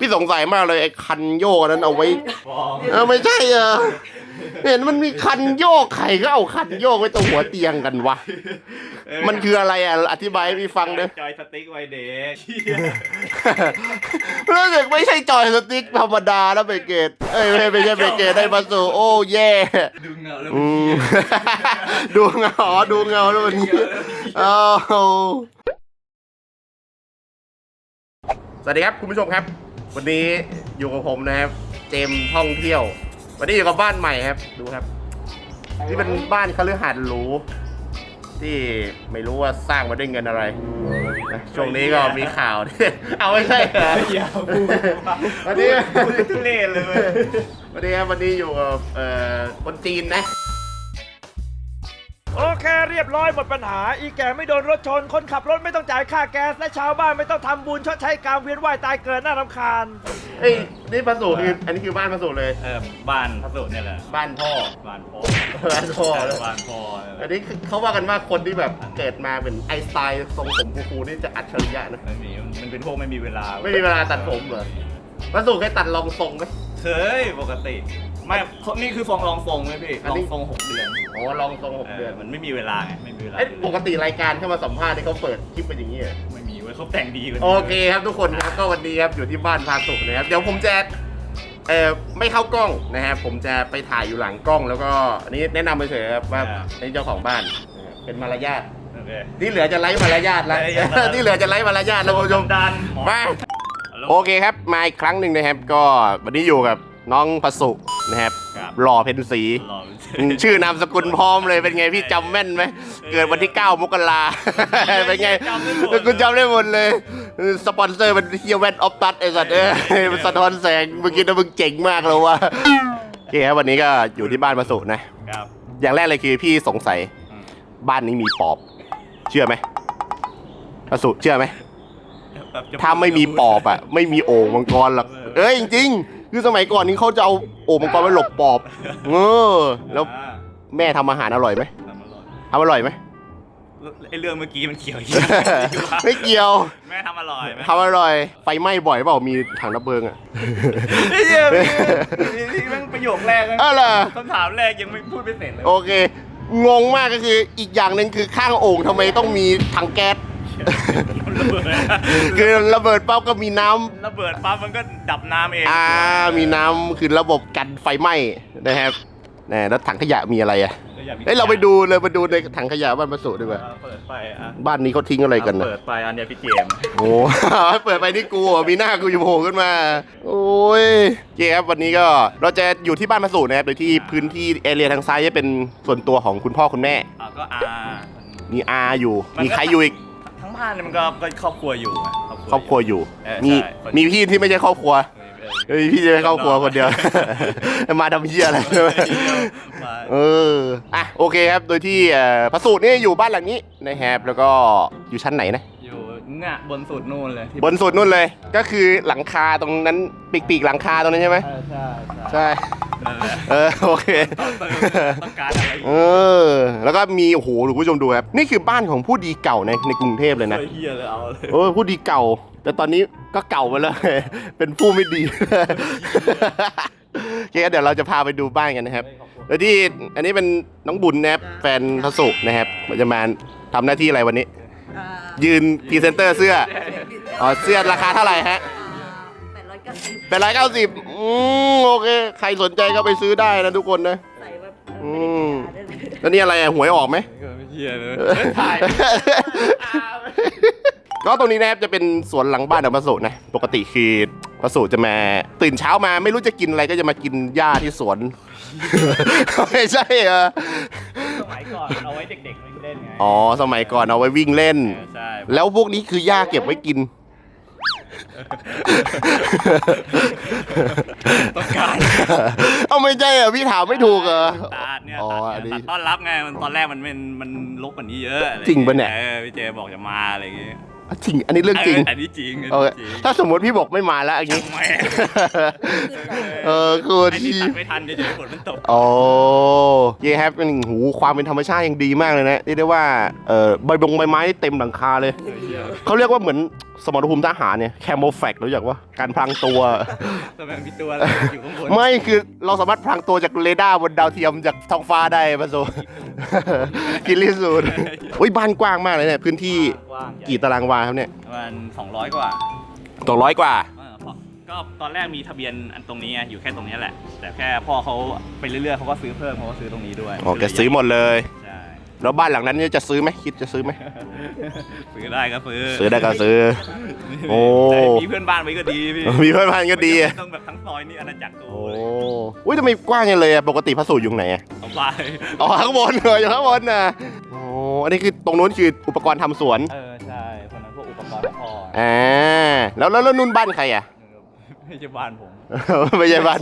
พี่สงสัยมากเลยไอ้คันโยกอันนั้นเอาไว้ฟองเออไม่ใช่เออเห็นมันมีคันโยกใครก็เอาคันโยกไว้ตรงหัวเตียงกันวะ มันคืออะไรอะ อธิบายให้พี่ฟังเด้อจอยสติ๊กไวเด็กรู้สึกไม่ใช่จอยสติ๊กธรรมดาแล้วเบเกตเอ้ยไม่ไม่ใช่เบเกตได้มาสู่โอ้แย่ดูเงาแล้วอืมดูเงาอ๋อดูเงาแล้ววันนี้อ้าว สวัสดีครับคุณผู้ชมครับ วันนี้อยู่กับผมนะครับ เจมส์ท่องเที่ยว วันนี้อยู่กับบ้านใหม่ครับ ดูครับ นี่เป็นบ้านคฤหาสน์หรูที่ไม่รู้ว่าสร้างมาด้วยเงินอะไรนะช่วงนี้ก็มีข่าว เอาไม่ใช่เหรอ อย่าพูดวันนี้ พูดทุเรศเลยเว้ยวันนี้ครับวันนี้อยู่กับเอ่อคนจีนนะ โอเคเรียบร้อยหมดปัญหา อีแก่ไม่โดนรถชน คนขับรถไม่ต้องจ่ายค่าแก๊ส และชาวบ้านไม่ต้องทำบุญชดใช้กรรมเวียนว่ายตายเกิดน่ารำคาญ เอ้ยนี่ประสูคืออันนี้คือบ้านประสูเลย เออบ้านพระสุเนี่ยแหละบ้านพ่อ บ้านพ่อบ้านพ่อบ้านพ่อเนี่ยแหอัละนนี้คือเขาว่ากันว่าคนที่แบบเกิดมาเป็นไอน์สไตล์ทรงผมคูลๆนี่จะอัจฉริยะนะ ไม่มีมันเป็นพวกไม่มีเวลาไม่มีเวลาตัดผมเหรอประสูเคยตัดรองทรงไหมเคยปกติ ไม่นี่คือฟองรองฟงไหมพี่อันรอนี้ งฟงหกเดือนอ๋อรองทรงหกเอเดืออนมันไม่มีเวลาไงไม่มีเวลาเอ้ยปกติรายการเข้ามาสัมภาษณ์นี่เขาเปิดคลิปเป็นอย่างนี้เหรอ ไม่มีเว้ยเขาแต่งดีกว่านี้โอเคครับทุกคนครับก็วันนี้ครับอยู่ที่บ้านพาสุนะครับเดี๋ยวผมจะเอ่อไม่เข้ากล้องนะครับผมจะไปถ่ายอยู่หลังกล้องแล้วก็อันนี้แนะนำไปเฉยๆครับว่านี่เจ้าของบ้านนะครับเป็นมารยาทโอเค ที่เหลือจะไล่มารยาทแล้ว มารยาทแล้ว ที่เหลือจะไล่มารยาทแล้วคุณผู้ชมดันมาโอเคครับมาอีกครั้งหนึ่งนะครับก็วันนี้อยู่กับน้องพระสุ นะครับครับ หล่อเพ็ญศรีรออืมชื่อนามสกุลพร้อมเลยเป็นไงพี่จำแม่นไหมเกิดวันที่ 9 มกราเป็นไงจำได้หมดเลย คุณจำได้หมดเลยสปอนเซอร์มันเฮียแวนออฟตัดไอ้สัตว์เอ้ยมันสะท้อนแสงเมื่อกี้นะมึงเจ๋งมากเลยว่ะโอเคครับวันนี้ก็อยู่ที่บ้านพระสุนะ ครับ อย่างแรกเลยคือพี่สงสัยอืม บ้านนี้มีปอบ เชื่อไหมพระสุเชื่อไหม แบบจะถ้าไม่มีปอบอะ ไม่มีโอ่งมังกรหรอก เอ้ยจริงๆ คือสมัยก่อนนี้เขาจะเอาโอ่งมังกรไปหลบปอบเออแล้วอ่าแม่ทำอาหารอร่อยไหมทำอร่อยทำอร่อยไหมแล้วไอเรื่องเมื่อกี้มันเกี่ยวยังไม่เกี่ยวแม่ทำอร่อยไหมทำอร่อย ไฟไหม้บ่อยเปล่ามีถังน้ำเบิงอะ ไอ้เหี้ยพี่แม่งประโยคแรกนะอ้าวเหรอ คำถามแรกยังไม่พูดไม่เสร็จเลย โอเค งงมากก็คืออีกอย่างหนึ่งคือข้างโอ่งทำไมต้องมีถังแก๊สมันระเบิด คือระเบิดปั๊บก็มีน้ำระเบิดปั๊บมันก็ดับน้ำเองอ่ามีน้ำคือระบบกันไฟไหม้นะครับแน่แล้วถังขยะมีอะไรอะอยกมีเอ้ยเราไปดูเลยไปดูในถังขยะบ้านประสูดีกว่าเปิดไฟอะบ้านนี้เขาทิ้งอะไรกันนะ เปิดไฟอันเนี้ยพี่เจมส์โอ้ เปิดไปนี่กูอะมีหน้ากูอยู่โผล่ขึ้นมา โอ้ยเจ๊ครับวันนี้ก็เราจะอยู่ที่บ้านมาสูนะครับโดยที่พื้นที่เอเรียทางซ้ายจะเป็นส่วนตัวของคุณพ่อคุณแม่ อะก็อา มีอาอยู่มันก็มีใครอยู่อีก ทั้งบ้านเนี่ยมันก็ก็ครอบครัวอยู่ไงครอบครัวอยู่ เออมี ใช่มีพี่ที่ไม่ใช่ครอบครัวเออเฮ้ยพี่จะไม่ครอบครัวคนเดียว มาทำเหี้ยอะไร มาเออ อะ โอเคครับ โดยที่เอ่อพระสูตรนี่อยู่บ้านหลังนี้นะครับ แล้วก็อยู่ชั้นไหนนะ อยู่เง่ะบนสุดนู่นเลยที่บนสุดนู่นเลย ก็คือหลังคาตรงนั้นปีกๆหลังคาตรงนั้นใช่ไหมเออใช่ใช่ใช่ นั่นแหละเออโอเค ต้องเติมต้องการอะไรอีกเออ แล้วก็มีโอ้โหคุณผู้ชมดูครับ นี่คือบ้านของผู้ดีเก่าในในกรุงเทพเลยนะ เฮียเลยเอาเลยโอ้ยผู้ดีเก่า แต่ตอนนี้ก็เก่าไปแล้ว เป็นผู้ไม่ดี โอเคเดี๋ยวเราจะพาไปดูบ้านกันนะครับแล้วที่อันนี้เป็นน้องบุญนะครับแฟนพระสุนะครับมันจะมาทำหน้าที่อะไรวันนี้อ่า ยืนพรีเซนเตอร์เสื้อ อ๋อ เสื้อราคาเท่าไหร่ฮะแปดร้อยเก้าสิบเป็นร้อยเก้าสิบอืมโอเค ใครสนใจก็ไปซื้อได้นะทุกคนนะ ใส่แบบอืม แล้วนี่อะไรอะหวยออกไหม เฮียเลยถ่าย ก็ตรงนี้นะครับจะเป็นสวนหลังบ้านของประสูนะ ปกติคือประสูจะมาตื่นเช้ามาไม่รู้จะกินอะไรก็จะมากินหญ้าที่สวน ไม่ใช่เหรอส มัยก่อนเอาไว้เด็กๆไม่เล่นไงอ๋อสมัยก่อนเอาไว้วิ่งเล่นเออใช่แล้วพวกนี้คือหญ้าเก็บไว้กิน ต้องการเอาไม่ใช่เหรอพี่ถามไม่ถูกเหรอตัดเนี่ยอ๋อตัดอันนี้ตัดต้อนรับไงมันตอนแรกมันเป็นมันลกกว่านี้เยอะอไจริงปะเนี่ย ออพี่เจบอกจะมาอะไรอย่างเงี้ย จริง อันนี้เรื่องจริงอันนี้จริงโออันเคนี้จริงถ้าสมมติพี่บอกไม่มาแล้วอย่างนี้แหมเออคือไอ้นี่ที่ตัดไม่ทันเฉยๆฝนมันตก โอ้เย่ครับเป็นหูความเป็นธรรมชาติยังดีมากเลยนะเรียกได้ว่าเออใบบงใบไม้นี่เต็มหลังคาเลย เขาเรียกว่าเหมือนสมรภูมิทหารเนี่ยแคมโมแฟกรู้จักว่าการพลางตัวทำไมมีตัวอะไรอยู่ข้างบนไม่คือเราสามารถพลางตัวจากเรดาร์บนดาวเทียมจากท้องฟ้าได้ปะโซ กินลิสูดอุ้ยบ้านกว้างมากเลยเนี่ยพื้นที่ก ว้างใหญ่กี่ตารางวาครับเนี่ยประมาณ200 กว่าสองร้อยกว่า เออเพราะก็ตอนแรกมีทะเบียนอันตรงนี้ไงอยู่แค่ตรงนี้แหละ แต่แค่พ่อเขาไปเรื่อยๆเขาก็ซื้อเพิ่มเขาก็ซื้อตรงนี้ด้วยอ๋อแกซื้อหมดเลย ใช่ แล้วบ้านหลังนั้นเนี่ยจะซื้อไหมคิดจะซื้อไหม ซื้อได้ก็ซื้อซื้อได้ก็ซื้อ โอ้ แต่มีเพื่อนบ้านไว้ก็ดีพี่มีเพื่อนบ้านก็ดีอะไม่ต้องแบบทั้งซอยนี่อาณาจักรกูโอ้อุ้ยทำไมกว้างอย่างเลยอะปกติพระสูตรอยู่ไหนอะเอาไปอ๋อข้างบนเลยอยู่ข้างบนน่ะโอ้อันนี้คือตรงนู้นคืออุปกรณ์ทำสวน เออ องพ่ออ่าแล้วแล้วแล้วนุ่นบ้านใครอะไม่ใช่บ้านผม ไม่ใช่บ้าน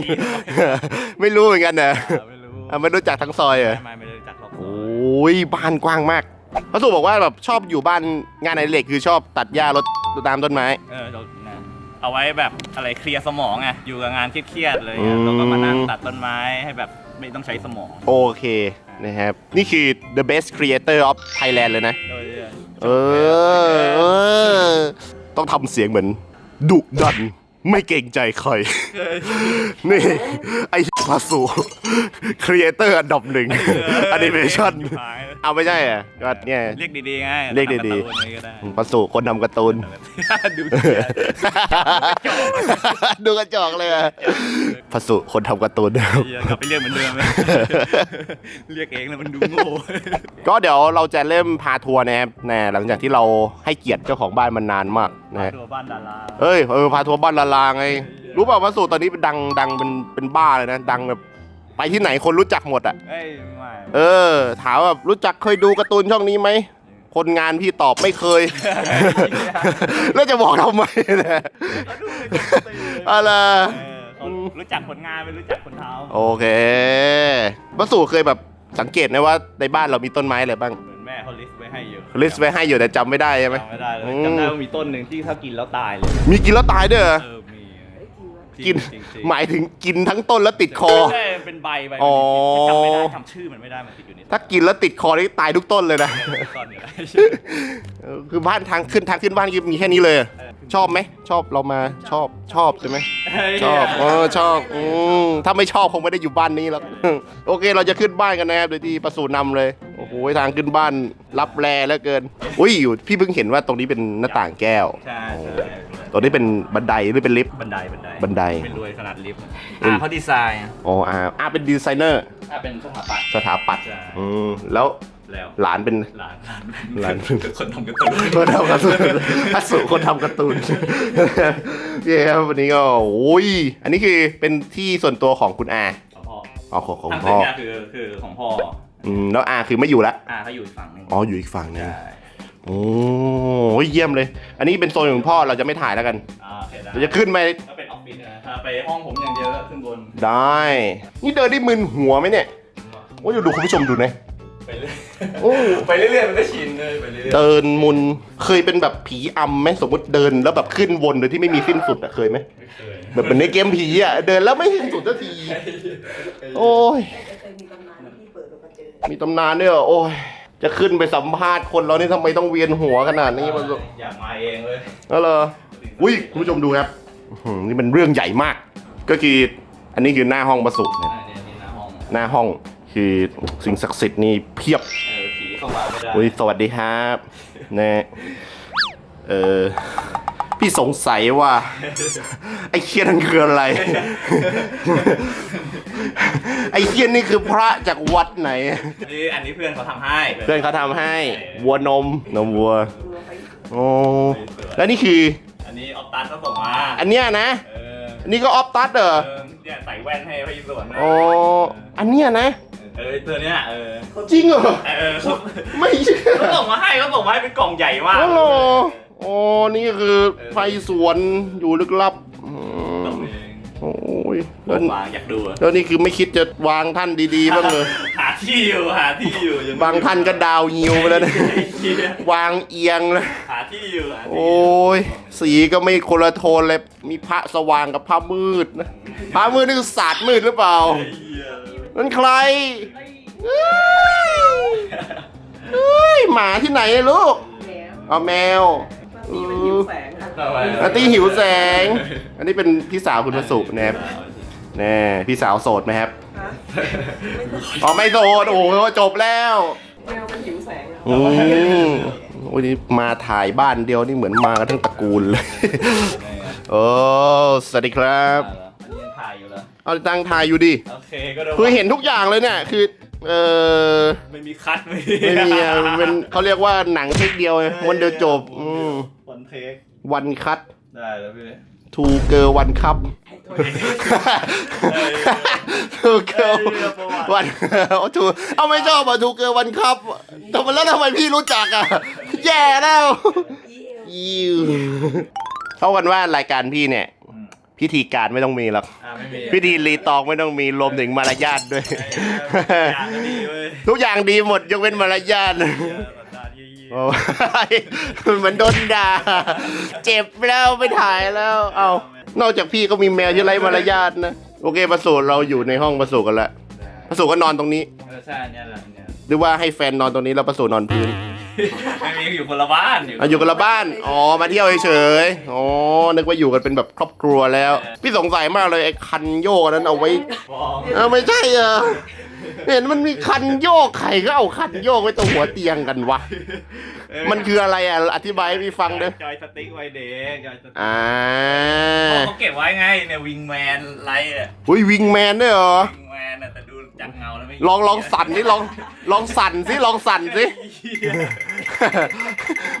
ไม่รู้เหมือนกันนะไม่รู้อะไม่รู้จักทั้งซอยเหรอไม่ไม่ได้รู้จักหรอกโอ้ยบ้านกว้างมากพระสูบอกว่าแบบชอบอยู่บ้านงานในเหล็กคือชอบตัดหญ้ารดตามต้นไม้ เออเรานะเอาไว้แบบอะไรเคลียร์สมองไงอยู่กับงานเครียดๆเลยอะอืมเราก็มานั่งตัดต้นไม้ให้แบบไม่ต้องใช้สมอง โอเคนะครับ นี่คือ the best creator of Thailand เลยนะโดยเออเออ ต้องทำเสียงเหมือนดุดัน ไม่เกรงใจใคร นี่ ไอ้พาสุครีเอเตอร์อันดับหนึ่งแอนิเมชั่นเอาไม่ใช่อะก็เนี่ยเรียกดีๆไงเรียกดีๆทำการ์ตูนอะไรก็ได้พาสุคนทำการ์ตูน ดูเสียดูกระจอกเลยอะ พาสุคนทำการ์ตูนนะครับเหี้ยกลับไปเรียกเหมือนเดิมไหมเรียกเองแล้วมันดูโง่ ก็เดี๋ยวเราจะเริ่มพาทัวร์นะครับแน่หลังจากที่เราให้เกียรติเจ้าของบ้านมันนานมากนะฮะตัวบ้านดาราเอ้ยเออพาทัวร์บ้านลาลาไง รู้เปล่าว่าสูตรตอนนี้เป็นดังดังเป็นเป็นบ้าเลยนะ ดังแบบไปที่ไหนคนรู้จักหมดอะ เอ้ยไม่เออ ถามแบบรู้จักเคยดูการ์ตูนช่องนี้ไหม คนงานพี่ตอบไม่เคย แล้วจะบอกทำไมเนะอะไร เออเขา รู้จักผลงานไม่รู้จักคนเท้าโอเควัสูเคยแบบสังเกตไหมว่าในบ้านเรามีต้นไม้อะไรบ้าง เหมือนแม่เขาลิสต์ไว้ให้อยู่ลิสต์ไว้ให้อยู่แต่จำไม่ได้ใช่ไหม จำไม่ได้เลยอืมจำได้ว่ามีต้นหนึ่งที่ถ้ากินแล้วตายเลยมีกินแล้วตายด้วยเหรอเออมีกิน จริงๆจริงๆหมายถึงกินทั้งต้นแล้วติดคอใช่มันเป็นใบใบอ๋อ จำไม่ได้จำชื่อมันไม่ได้มันติดอยู่ในถ้ากินแล้วติดคอนี่ตายทุกต้นเลยนะตอนนี้เออคือบ้านทางขึ้นทางขึ้นบ้านคือมีแค่นี้เลย ชอบไหมชอบเรามาชอบชอบใช่ไหมชอบเออชอบอืมถ้าไม่ชอบคงไม่ได้อยู่บ้านนี้หรอกโอเค เราจะขึ้นบ้านกันนะครับโดยที่ประสูนำเลยโอ้โหทางขึ้นบ้านรับแลแล้วเกิน อุ้ยอยู่พี่เพิ่งเห็นว่าตรงนี้เป็นหน้าต่างแก้วใช่ใช่ตรงนี้เป็นบันไดหรือเป็นลิฟต์บันไดบันไดบันไดเป็นรวยขนาดลิฟต์อืมอ่าเขาดีไซน์อ๋ออาอาเป็นดีไซเนอร์อ่าเป็นสถาปัตย์สถาปัตย์ใช่อืมแล้ว แล้วหลานเป็น หลานหลาน คนทำการ์ตูนคนทำการ์ตูนพัสุคนทำการ์ตูนเย้ครับวันนี้ก็โอ้ยอันนี้คือเป็นที่ส่วนตัวของคุณอาของพ่ออ๋อของของทางพ่ตึอกเนี่ยคือคือของพ่ออืมแล้วอาคือไม่อยู่ละอ่าเขาอยู่อีกฝั่งหนึงอ๋ออยู่อีกฝั่งหนึงใช่โอ้ยเยี่ยมเลย อันนี้เป็นโซนของพ่อเราจะไม่ถ่ายแล้วกันอ่าโอเคได้เราจะขึ้นไปก็เป็นออฟฟิศนะถ้าไปห้องผมอย่างเดียวก็ขึ้นบนได้ นี่เดินได้มึนหัวไหมเนี่ยโอ้ยดูคุณผู้ชมดูนะไปเรื่อย โอ้ไปเรื่อยๆมันก็ชินเลยไปเรื่อยเดินมุนเคยเป็นแบบผีอำไหมสมมติเดินแล้วแบบขึ้นวนโดยที่ไม่มีสิ้นสุดอะเคยไหมๆไม่เคยแบบเหมือนในเกมผีอะเดินแล้วไม่สิ้นสุดสักที โอ้ยเคยมีตำนานที่เปิดออกมาเจอมีตำนานด้วยเหรอโอ้ย จะขึ้นไปสัมภาษณ์คนเรานี่ทำไมต้องเวียนหัวขนาดนี้มันอยากมาเองเลยนั่นเหรออุ้ยคุณผู้ชมดูครับอื้อหือนี่มันเรื่องใหญ่มาก ก็คืออันนี้คือหน้าห้องประสุเนี่ยอ่าเนี่ยนี่หน้าห้องหน้าห้อง คือสิ่งศักดิ์สิทธิ์นี่เพียบเออผีเข้ามาไม่ได้อุ้ยสวัสดีครับนะเออพี่สงสัยว่า ไอ้เคียนั่นคืออะไร ไอ้เคียนี่คือพระจากวัดไหน อันนี้อันนี้เพื่อนเขาทำให้เพื่อนเขาทำให้วัวนมนมวัวดูไปโอ้แล้วนี่คือ อันนี้ออฟตัสเขาส่งมาอันเนี้ยนะเอออันนี้ก็ออฟตัสเหรอ เออเนี่ยใส่แว่นให้พี่สวนนะโอ้อันเนี้ยนะ เออตัวเนี้ยเออจริงเหรอ เออเขาไม่เชื่อเขาส่งมาให้เขาส่งมาให้เป็นกล่องใหญ่มากโอ้โหโอ้นี่คือไฟสวนอยู่ลึกลับอืมส่งเองโอ้ยบแล้วอกมาอยากดูอะแล้วนี่คือไม่คิดจะวางท่านดีๆบ้างเลยหาที่อยู่หาที่อยู่ยังไม่บางท่านก็ดาวยิวไปแล้วนะไอ้เหี้ยวางเอียงนะหาที่อยู่หาที่โอ้ยสีก็ไม่คนละโทนเลยมีพระสว่างกับพระมืดนะพระมืดนี่คือศาสตร์มืดหรือเปล่าไอ้เหี้ย นั่นใครเอ้ยเอ้ยหมาที่ไหนอะลูกแหมเอาแมวบางทีมันหิวแสงค่ะทำไมอาร์ตี้หิวแสง อันนี้เป็นพี่สาวคุณพระสุนะครับแน่พี่สาวโสดไหมครับฮะอ๋อไม่โสดโอ้โหจบแล้ว แมวมันหิวแสงอะอืมโอ้ยนี่มาถ่ายบ้านเดียวนี่เหมือนมากันทั้งตระกูลเลย โอ้ สวัสดีครับอั เหรอเอาตั้งถ่ายอยู่ดิโอเคก็ดูคือเห็นทุกอย่างเลยเนี่ยคือเออไม่มีคัดไม่ไม่มีอะมันเป็นเขาเรียกว่าหนังเทคเดียวไงมันเดียวจบอืมวันเทควันคัตได้แล้วพี่ทูเกอร์วันคัพไอ้ตัวทูเกอร์วันโอ้ทูเอาไม่ชอบอะทูเกอร์วันคัพทำไมแล้วทำไมพี่รู้จักอะ แย่แล้วอีเอลยิวเท่ากันว่ารายการพี่เนี่ยอืม พิธีการไม่ต้องมีหรอก อ่าไม่มีพิธีรีตองไม่ต้องมีรวมถึงมารยาทด้วย อย่างก็ดีเว้ยทุกอย่างดีหมดยกเว้นมารยาทเออสันดานยี่โอ้ยเหมือนโดนด่า เจ็บแล้วไม่ถ่ายแล้ว เอา นอกจากพี่ก็มีแมวที่ไร้มารยาทนะ โอเคประสูตรเราอยู่ในห้องประสูตรกันแล้วประสูตรก็นอนตรงนี้เออใช่เนี่ยแหละเนี่ยหรือว่าให้แฟนนอนตรงนี้แล้วประสูตรนอนพื้น ไม่มีอยู่คนละบ้านอะอยู่กันละบ้าน อ๋อ มาเที่ยวเฉยๆ อ๋อ นึกว่าอยู่กันเป็นแบบครอบครัวแล้ว พี่สงสัยมากเลยไอ้คันโยกอันนั้นเอาไว้ฟ้องเออไม่ใช่เออเห็นมันมีคันโยกใครก็เอาคันโยกไว้ตรงหัวเตียงกันวะ มันคืออะไรอะ อธิบายให้พี่ฟังเด้อจอยสติ๊กไว้เด็กจอยสติ๊กอ่าเขาเก็บไว้ไงเนี่ยวิงแมนไลท์อะอุ้ยวิงแมนด้วยเหรอ วิงแมนอะแต่ดูจากเงาแล้วไม่ลองลองสั่นนี่ลองลองสั่นสิลองสั่นสิ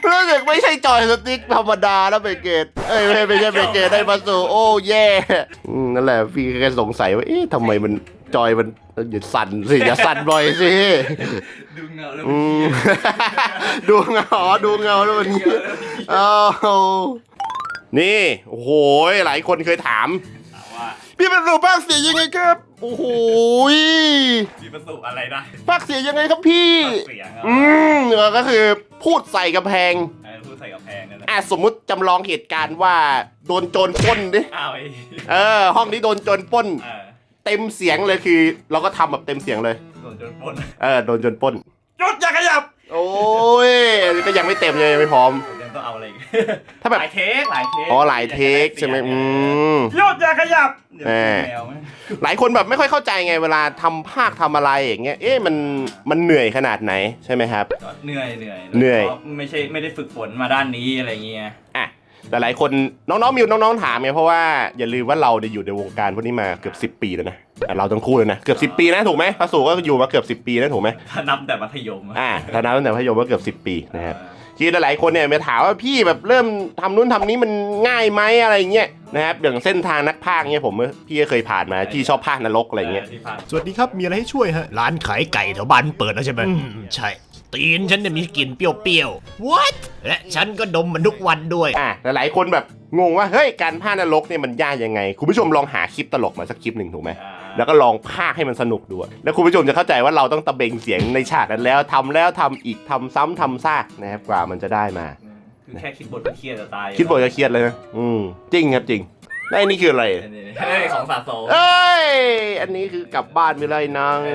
รู้สึกไม่ใช่จอยสติ๊กธรรมดาแล้วเบเกตเอ้ยไม่ใช่ไม่ใช่เบเกตได้มาสู่โอ้แย่อืมนั่นแหละพี่แค่สงสัยว่าเอ๊ะทำไมมันจอยมันอย่าสั่นสิอย่าสั่นบ่อยสิดูเงาแล้วอืมดูเงาอ๋อดูเงาแล้ววันนี้อ้าวนี่โอ้โหหลายคนเคยถามถามว่าพี่เป็นรูปภาคเสียงยังไงครับ โอ้โหมีประสบอะไรได้ภาคเสียงยังไงครับพี่เสียงอะอืมก็คือพูดใส่กระแพง ไอ้พูดใส่กับแพงนั่นแหละอะสมมุติจำลองเหตุการณ์ว่าโดนโจรปล้นดิ อ้าวไอ้เออ ห้องนี้โดนโจรปล้น เออเต็มเสียงเลยคือ เราก็ทำแบบเต็มเสียงเลย โดนจนปล้นเออโดนโจรปล้นหยุดอย่าขยับ โอ้ยอันนี้ก็ยังไม่เต็มเลยยังไม่พร้อม ยังต้องเอาอะไรอีกถ้าแบบ หลายเทคหลายเทคอ๋อหลายเทคใช่ไหมอืม หยุดอย่าขยับเดี๋ยวแหมแมวไหมหลายคนแบบไม่ค่อยเข้าใจไงเวลาทำภาคทำอะไรอย่างเงี้ย เอ๊ะมันมันเหนื่อยขนาดไหนใช่ไหมครับก็เหนื่อยเหนื่อยเหนื่อยพราะไม่ใช่ไม่ได้ฝึกฝนมาด้านนี้อะไรเงี้ย อะแต่ หลายคนน้องๆมิวน้องๆถามไงเพราะว่าอย่าลืมว่าเราได้อยู่ในวงการพวกนี้มาเกือบ 10 ปีแล้วนะอะเราทั้งคู่เลยนะเกือบ10 ปีนะถูกไหมพระสูก็อยู่มาเกือบ10 ปีนะถูกไหมถ้านับแต่มัธยมอะอ่าถ้านับตั้งแต่พยมก็เกือบ10 ปีนะครับเออที่หลายๆคนเนี่ยมาถามว่าพี่แบบเริ่มทำนู้นทำนี้มันง่ายไหมอะไรเงี้ยนะครับอย่างเส้นทางนักพากย์เนี่ยผมพี่ก็เคยผ่านมาพี่ชอบพากย์นรกอะไรเงี้ย ที่ผ่าน สวัสดีครับ มีอะไรให้ช่วยฮะ ร้านขายไก่แถวบ้านเปิดแล้วใช่ไหมอืมใช่ ตีนฉันเนี่ยมีกลิ่นเปรี้ยวๆ what และฉันก็ดมมันทุกวันด้วย อะหลายๆคนแบบงงว่าเฮ้ยการพากย์นรกเนี่ยมันยากยังไง คุณผู้ชมลองหาคลิปตลกมาสักคลิปหนึ่งถูกไหมอ่าแล้วก็ลองพากย์ให้มันสนุกดูอะแล้วคุณผู้ชมจะเข้าใจว่าเราต้องตะเบงเสียงในฉากนั้นแล้วทำแล้วทำอีกทำซ้ำทำซากนะครับกว่ามันจะได้มาคือแค่คิดบทก็เครียดจะตาย คิดบทจะเครียดเลยนะอืมจริงครับจริงแล้วอันนี้คืออะไรนี่ๆเฮ้ยของสะสมเอ้ยอันนี้คือกลับบ้านไปเลยนางเ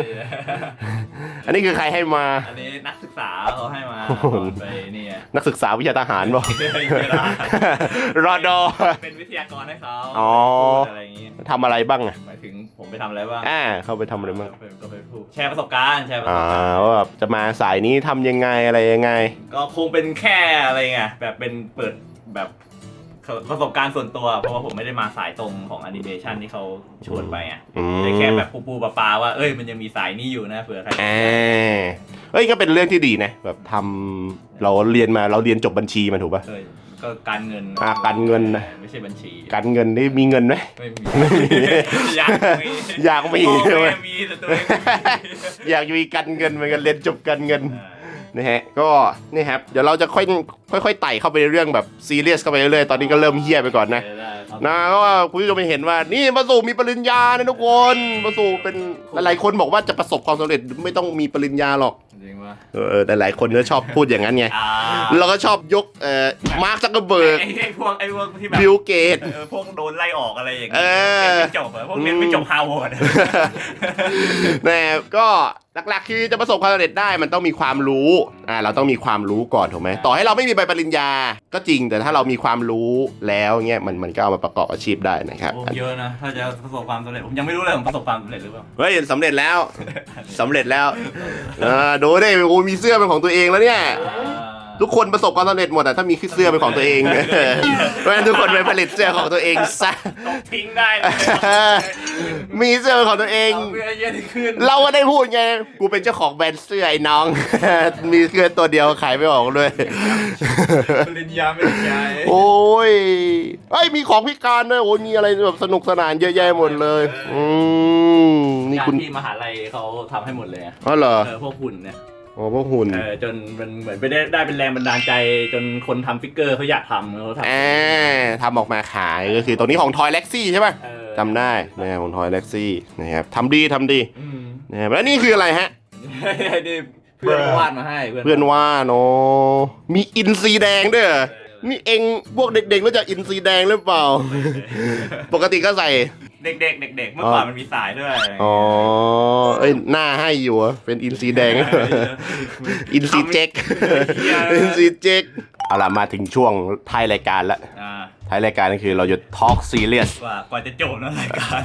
อออันนี้คือใครให้มา อันนี้นักศึกษาเขาให้มาโอ้โหก่อนไปเนี่ย นักศึกษาวิชาทหารบอกไม่ได้รอดอ เป็นวิทยากรให้เขาอ๋อ พูดอะไรอย่างงี้ทำอะไรบ้างอะหมายถึงผมไปทำอะไรบ้างอ่าเข้าไปทำอะไรบ้างก็ปก็ไปพูดแชร์ประสบการณ์แชร์ประสอ่าบการณ์ว่าแบบจะมาสายนี้ทำยังไงอะไรยังไง ก็คงเป็นแค่อะไรไงแบบเป็นเปิดแบบ ประสบการณ์ส่วนตัว เพราะว่าผมไม่ได้มาสายตรงของแอนิเมชันที่เขาชวนไปอะอืมแต่แค่แบบปูปูปลาปลาว่าเอ้ยมันยังมีสายนี้อยู่นะเผื่อใครอ่าเอ้ยก็เป็นเรื่องที่ดีนะแบบทำเราเรียนมาเราเรียนจบบัญชีมาถูกป่ะเออก็การเงินอ่าการเงินนะ ไม่ใช่บัญชีการเงินนี่มีเงินไหม ไม่มีไม่มีอยากมีอยากมี พ่อใช่ไหมแม่มีแต่ตัวเองไม่มีอยากมีการเงินเหมือนกันเรียนจบการเงิน เออ นะฮะก็นี่ครับเดี๋ยวเราจะค่อยค่อยๆไต่เข้าไปในเรื่องแบบซีเรียสเข้าไปเรื่อยๆตอนนี้ก็เริ่มเฮี้ยไปก่อนนะได้ครับนะก็ว่าคุณผู้ชมไปเห็นว่านี่ประสูมีปริญญานะทุกคนประสูเป็นหลายๆคนบอกว่าจะประสบความสำเร็จไม่ต้องมีปริญญาหรอกจริงปะ เออแต่หลายคนก็ชอบพูดอย่างนั้นไง อ่าเราก็ชอบยกเอ่อมาร์คซักเกอร์เบิร์กไอ้ไอ้พวกไอ้พวกที่แบบบิลเกต เออพวกโดนไล่ออกอะไรอย่างเอเงี้ยอเรียนไม่จบเหรอพวกเรียนไม่จบฮาร์วาร์ดแน่ก็หลักๆคือจะประสบความสำเร็จได้มันต้องมีความรู้อ่าเราต้องมีความรู้ก่อนถูกไหมต่อให้เราไม่มีใบปริญญา ก็จริงแต่ถ้าเรามีความรู้แล้วเงี้ยมันมันก็เอามาประกอบอาชีพได้นะครับโอ้เยอะนะ ถ้าจะประสบความสำเร็จ ผมยังไม่รู้เลยผมประสบความสำเร็จหรือเปล่า เฮ้ยสำเร็จแล้วสำเร็จแล้วอ่าดูดิโอ้มีเสื้อเป็นของตัวเองแล้วเนี่ย ทุกคนประสบความสำเร็จหมดอะถ้ามีเสื้อเป็นของตัวเองเพราะฉะนั้นทุกคนไปผลิตเสื้อของตัวเองซะตกทิ้งได้เลยมีเสื้อเป็นของตัวเอง เอาเพื่อเยอะขึ้นเราก็ได้พูดไง กูเป็นเจ้าของแบรนด์เสื้อไอ้น้อง มีเสื้อตัวเดียวขายไม่ออกด้วย ปริญญาไม่ได้ใจโอ้ยเอ้ยมีของพิการด้วยโอ้ยมีอะไรแบบสนุกสนานเยอะแยะหมดเลย อืมนี่งานคุณที่มหาลัยเขาทำให้หมดเลยอะอ๋อเหรอ เออพวกหุ่นเนี่ย อ๋อพวกหุ่น เออจนมันเหมือนไปได้ได้เป็นแรงบันดาลใจ จนคนทำฟิกเกอร์เขาอยากทำเขาทำ อ่าทำออกมาขายก็คือตัวนี้ของทอยเล็กซี่ใช่ไหมเออ จำได้นะครับของทอยเล็กซี่นะครับทำดีทำดีอืม นะครับแล้วนี่คืออะไรฮะ นี่เพื่อนวาดมาให้เพื่อนว่าเนาะมีอินซีแดงด้วยเหรอนี่เองพวกเด็กๆรู้จักอินซีแดงหรือเปล่า ปกติก็ใส่ เด็กๆเด็กๆเมื่อก่อนมันมีสายด้วยอ๋อเอ้ยหน้าให้อยู่อะเป็นอินซีแดง อินซีเจ็กอินซีเจ็กเอาล่ะมาถึงช่วงท้ายรายการแล้วอ่าท้ายรายการก็คือเราจะทอล์กซีเรียสกว่ากว่าจะจบนะรายการ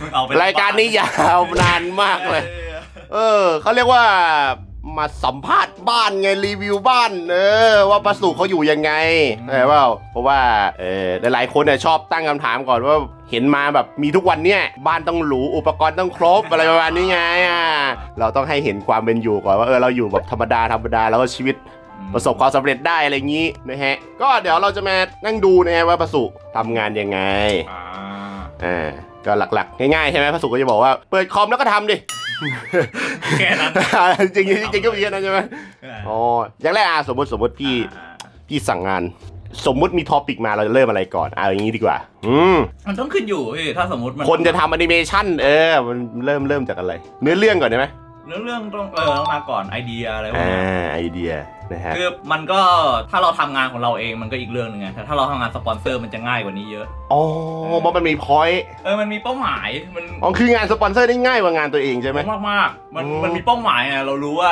มึงเอาไปรายการนี้ยาวนานมากเลย เออเขาเรียกว่า มาสัมภาษณ์บ้านไงรีวิวบ้าน เออ ว่าประสูเขาอยู่ยังไงเออว่าเพราะว่าเออหลายๆคนเนี่ยชอบตั้งคำถามก่อนว่าเห็นมาแบบมีทุกวันเนี่ยบ้านต้องหรูอุปกรณ์ต้องครบอะไรประมาณนี้ไงอะเราต้องให้เห็นความเป็นอยู่ก่อนว่าเออเราอยู่แบบธรรมดาธรรมดาแล้วก็ชีวิตประสบความสำเร็จได้อะไรอย่างนี้นะฮะ ก็เดี๋ยวเราจะมานั่งดูนะฮะว่าประสุทำงานยังไงอ่าอ่าก็หลักๆ ง่ายๆใช่ไหมประสุก็จะบอกว่าเปิดคอมแล้วก็ทำดิ แค่นั้น จริงๆจริงๆก็มีแค่นั้นใช่ไหมอ๋ออย่างแรกอะสมมติสมมติพี่อ่าพี่สั่งงาน สมมุติมีทอปิกมาเราจะเริ่มอะไรก่อนเอาอย่างนี้ดีกว่า อืมมันต้องขึ้นอยู่พี่ถ้าสมมติมันคนจะทำแอนิเมชันเออ มันเริ่มเริ่มจากอะไร เนื้อเรื่องก่อนได้ไหม เรื่องเรื่องต้องเออต้องมาก่อนไอเดียอะไรพวกอ่าเนี้ยไอเดียนะฮะคือมันก็ถ้าเราทำงานของเราเองมันก็อีกเรื่องหนึงไงแต่ถ้าเราทำงานสปอนเซอร์มันจะง่ายกว่านี้เยอะ อ๋อเพราะมันมีพอยต์เออมันมีเป้าหมายมันอ๋อคืองานสปอนเซอร์ได้ง่ายกว่างานตัวเองใช่ไหม มากมากๆมันอืม มันมีเป้าหมายไงเรารู้ว่า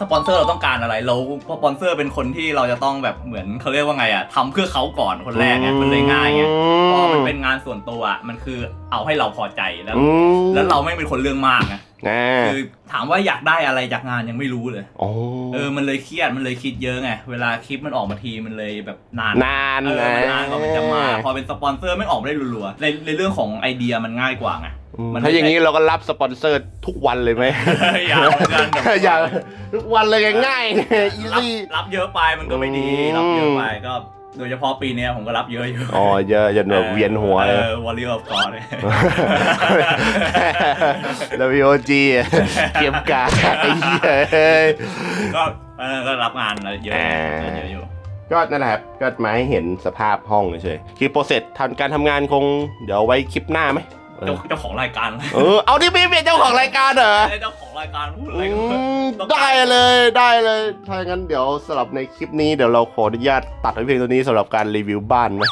สปอนเซอร์เราต้องการอะไรเราสปอนเซอร์เป็นคนที่เราจะต้องแบบเหมือนเขาเรียกว่าไงอะทำเพื่อเขาก่อนคนแรกไงมันเลยง่ายไงพอมันเป็นงานส่วนตัวอะมันคือเอาให้เราพอใจแล้ว อืมแล้วเราไม่เป็นคนเรื่องมากไงอ่า คือถามว่าอยากได้อะไรจากงานยังไม่รู้เลยอ๋อเออมันเลยเครียดมันเลยคิดเยอะไงเวลาคลิปมันออกมาทีมันเลยแบบนานนานเออมันนานกว่ามันจะมาเออพอเป็นสปอนเซอร์ไม่ออกมาได้รัวๆในในเรื่องของไอเดียมันง่ายกว่าไงอืมมันถ้าอย่างนี้เราก็รับสปอนเซอร์ทุกวันเลยไหมอยากเหมือนกันแต่อยากทุกวันเลยง่ายๆอีรับซี่รับเยอะไปมันก็ไม่ดีอืมรับเยอะไปก็ โดยเฉพาะปีเนี้ยผมก็รับเยอะอยู่อ๋อเยอะจนแบบเวียนหัวเอเลยอวอลเลย์ออฟกอร์เนี่ย WOG เทียมกาไอ้เหี้ยเอ้ย ก็เออก็รับงานเยอะอ่า เยอะอยู่ก็นั่นแหละครับก็มาให้เห็นสภาพห้องเฉยๆคือโปรเซสทำการทำงานคง เดี๋ยวเอาไว้คลิปหน้าไหม เอเจ้าอเจ้าของรายการเออเอาที่พี่เป็นเจ้าของรายการเหรอเจ้าของรายการพูดอะไรอืก็มต้องได้เลยได้เลยถ้าอย่างนั้นเดี๋ยวสำหรับในคลิปนี้เดี๋ยวเราขออนุญาตตัดไว้เพียงตัวนี้สำหรับการรีวิวบ้านไหม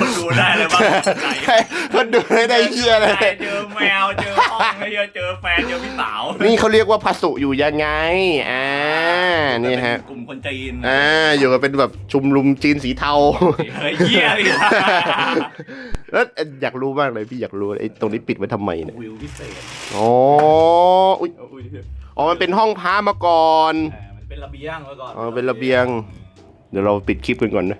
คนดูได้เลยว่าไหนให้คนดูไม่ได้เฮียเลยเจอแมวเจอห้องเฮียเจอแฟนเจอพี่สาว นี่เขาเรียกว่าพัสุอยู่ยังไงอ่านี่ฮะกลุ่มคนจีนอ่าอยู่กันเป็นแบบชุมนุมจีนสีเทาเฮ้ยเฮียพี่แล้วอยากรู้มากเลยพี่อยากรู้ไอ้ตรงนี้ปิดไว้ทำไมเนี่ยวิวพิเศษอ๋ออุ๊ยอุ้ยอ๋อมันเป็นห้องพระมาก่อนเออมันเป็นระเบียงเมื่อก่อนอ๋อเป็นระเบียงเดี๋ยวเราปิดคลิปกันก่อนนะ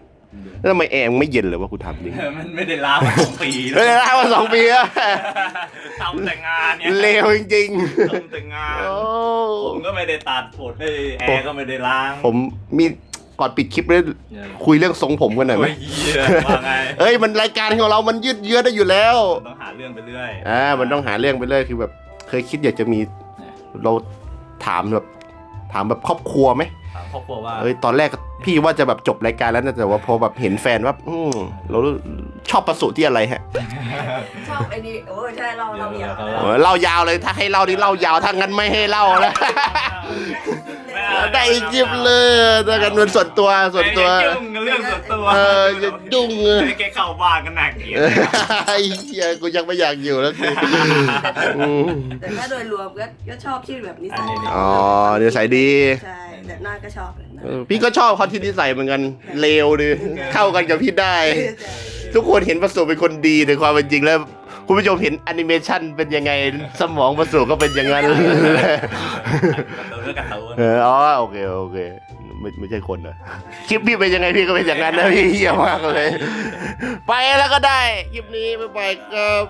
แล้วทำไมแอร์มันไม่เย็นเลยวะกูถามจริงเออมันไม่ได้ลามาสองปีเฮ้ยได้มาสองปีแล้วทำแต่งานเนี่ยเลวจริงทำแต่งาๆน โอ้ผมก็ไม่ได้ตัดฝนเลยแอร์ก็ไม่ได้ล้างผมมีก่อนปิดคลิปเลยคุยเรื่องทรงผมกันหน่อยไหม โอ้ยเหี้ยว่าไง เอ้ยมันรายการของเรา มันยืดเยื้อได้อยู่แล้ว ต้องหาเรื่องไปเรื่อยอ่า มันต้องหาเรื่องไปเรื่อยคือแบบ เคยคิดอยากจะมี เราถามแบบ ถามแบบครอบครัวไหมถาม ครอบครัวว่าเอ้ยตอนแรกพี่ว่าจะแบบจบรายการแล้วนะแต่ว่าพอแบบเห็นแฟนว่าอืมเราชอบประสูที่อะไรฮะชอบไอ้นี่โอ้ยใช่เราเรามีอะไรโอ้ยเล่ายาวเลยถ้าให้เล่านี่เล่ายาวถ้างั้นไม่ให้เล่าแล้ว ได้อีกคลิปเลยถ้ากันเป็นส่วนตัวส่วนตัวอย่ายุ่งกับเรื่องส่วนตัวเอออย่ายุ่งเลยให้แกเข้าบ้านกันหนักเกลียดไอ้เหี้ยกูยังไม่อยากอยู่แล้วกูอืมแต่ถ้าโดยรวมก็ก็ชอบชื่อแบบนิสัยอ๋อเดี๋ยวใส่ดีใช่แต่หน้าก็ชอบเลยนะเออพี่ก็ชอบเขาที่นิสัยเหมือนกันเลวดิเข้ากันกับพี่ได้ ทุกคนเห็นประสูเป็นคนดีแต่ความเป็นจริงแล้ว คุณผู้ชมเห็นแอนิเมชันเป็นยังไงสมองประสูก็เป็นอย่างนั้นตัวเรื่องการ์ตูนเอออ๋อโอเคโอเคไม่ไม่ใช่คนนะคลิปพี่เป็นยังไงพี่ก็เป็นอย่างนั้นนะพี่เหี้ยมากเลย ไปแล้วก็ได้คลิปนี้ไปไปครับ